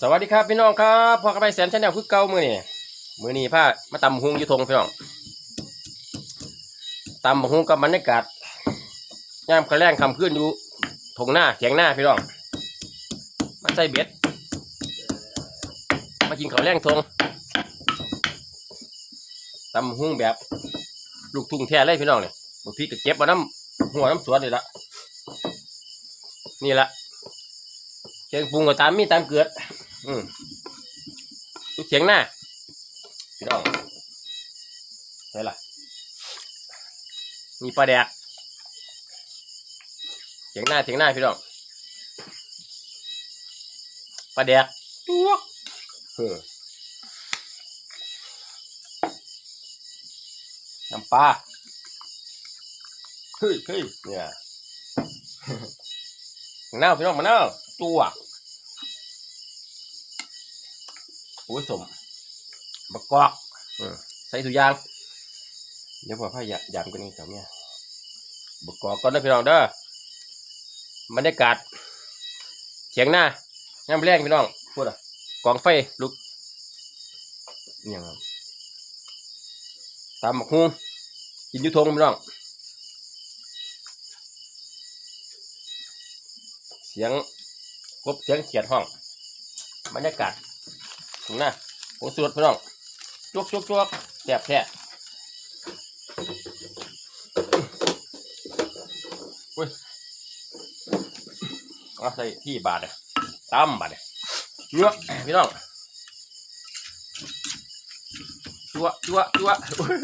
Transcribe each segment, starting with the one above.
สวัสดีครับพี่น้องครับพอกระไปแสนชาแนลคือเก่ามือนี่มือนี่ผ้ามาตำหุงอยุทงพี่น้องตำหุงกับบรรยากาศยามกระแรงคำขึ้นอยู่ทงหน้าเถียงหน้าพี่น้องมาใส่เบ็ด มากินข้าวแรงทงตำหุงแบบ ลูกทุ่งแท้เลยพี่น้องเนี่ยบางทีก็เก็บมาน้ำหัวน้ำสวนเลยละนี่ละเครื่องปรุงก็ตามมีตามเกลื อืมเสียงหน้าพี่น้องใช่ละมีปลาแดกเสียงหน้าเสียงหน้าพี่น้องปลาแดกตัวเออน้ำปลาเฮ้ยเฮ้ยเนี่ยมะนาวพี่น้องมะนาวตัว โอ้ยสมบักกอกเออใส่ถุงยาง เดี๋ยวพอพ่ายยามกันนี่แถวเนี้ยบักกอกก่อนนะพี่น้องเด้อบรรยากาศเฉียงหน้าย่ำแรงพี่น้องพูดอะกองไฟลุกเนี่ยครับตามหมักฮุงกินอยุทงพี่น้อง เสียงกบเสียงเขียดห้อง บรรยากาศถึง นะโอ้สุดพี่น้องจวกจวกจวกแสบแท้อุ้ยเอาใส่ที่บาทเลยตำบาทเลยเนื้อพี่น้องจัวจัวจัวอุ้ย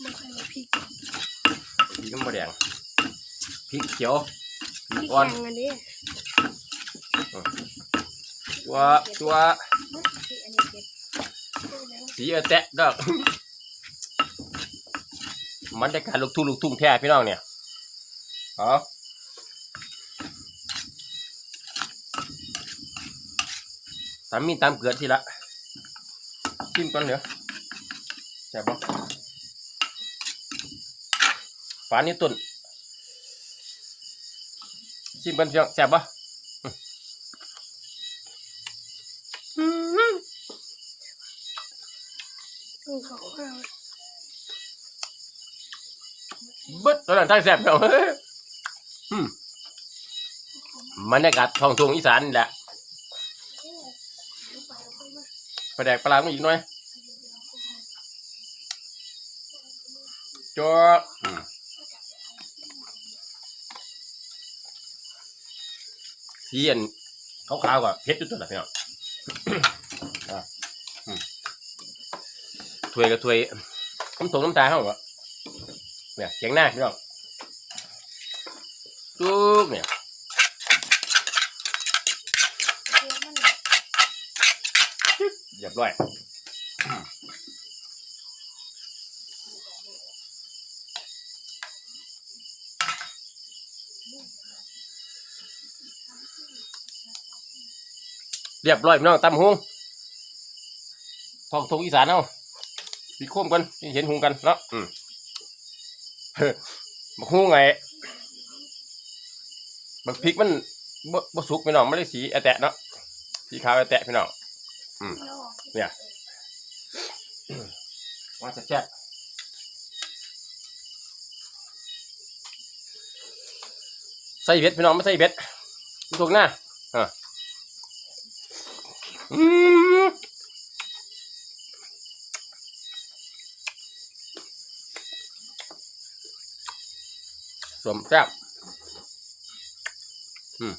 ไม่ค่อยมาพริกพริกน้ำมะแดงพริกเขียวพพริริกกอ่อนแกงอันนี้ จัวจัวสีเออแตะดอกบรรยากาศลูกทุ่งลูกทุ่งแท้พี่น้องเนี่ยเอาตามมีตามเกลือทีละชิมก่อนเดี๋ยวแซ่บปะฝานี่ต้นชิมกันเพียงแซ่บปะอืม ดูเขาข้าวเบิดตอนนั้นทั้งแซ่บเนาะมบรรยากาศท้องทุ่งอีสานนี่แหละไปแดกปลาหมึกอีกหน่อยจอกอืมสีอันขาวๆกว่าเพชรจุดตัวละพี่น้อง ถวยกับถวยน้ำตกน้ำตาเขาเหรอเนี่ยเสียงหน้าพี่น้องจุกเนี่ยเรียบร้อยเรียบร้อยพี่น้องตำหงทองทงอีสานเอา ปีโค้มกันเห็นหุงกันเนาะอืมบักหุงไงบักพริกมันบ่บ่สุกพี่น้องไม่ได้สีแอะแตะเนาะสีขาวแอะแตะพี่น้องว่าจะแซ่บใส่เบ็ดพี่น้องไม่ใส่เบ็ดถูกหน้าอะอืม สมแซ่บอืม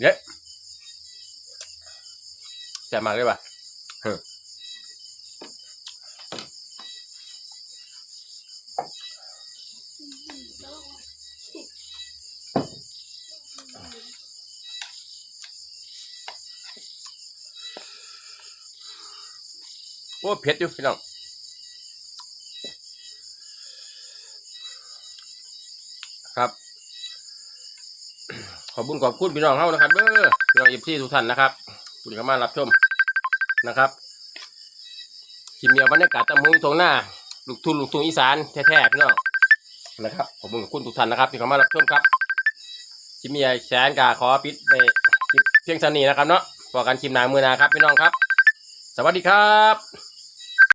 เยอะแซ่บมากเลยป่ะโอ้เผ็ดอยู่พี่น้อง ครับ ขอบคุญขอบคุณพี่น้องเฮานะครับเด้อพี่น้องเอฟซีทุกท่านนะครับคุณเข้ามารับชมนะครับขีเมียบรรยากาศตะมุงตรงหน้าลูกทุ่งลูกทุ่งอีสานแท้ๆพี่น้องนะครับขอบคุณขอบคุณทุกท่านนะครับที่เข้ามารับชมครับขีเมียแสนกาขอปิดในคลิปเพียงเท่านี้นะครับเนาะพอกันคลิปหน้ามือหนาครับพี่น้องครับ สวัสดีครับ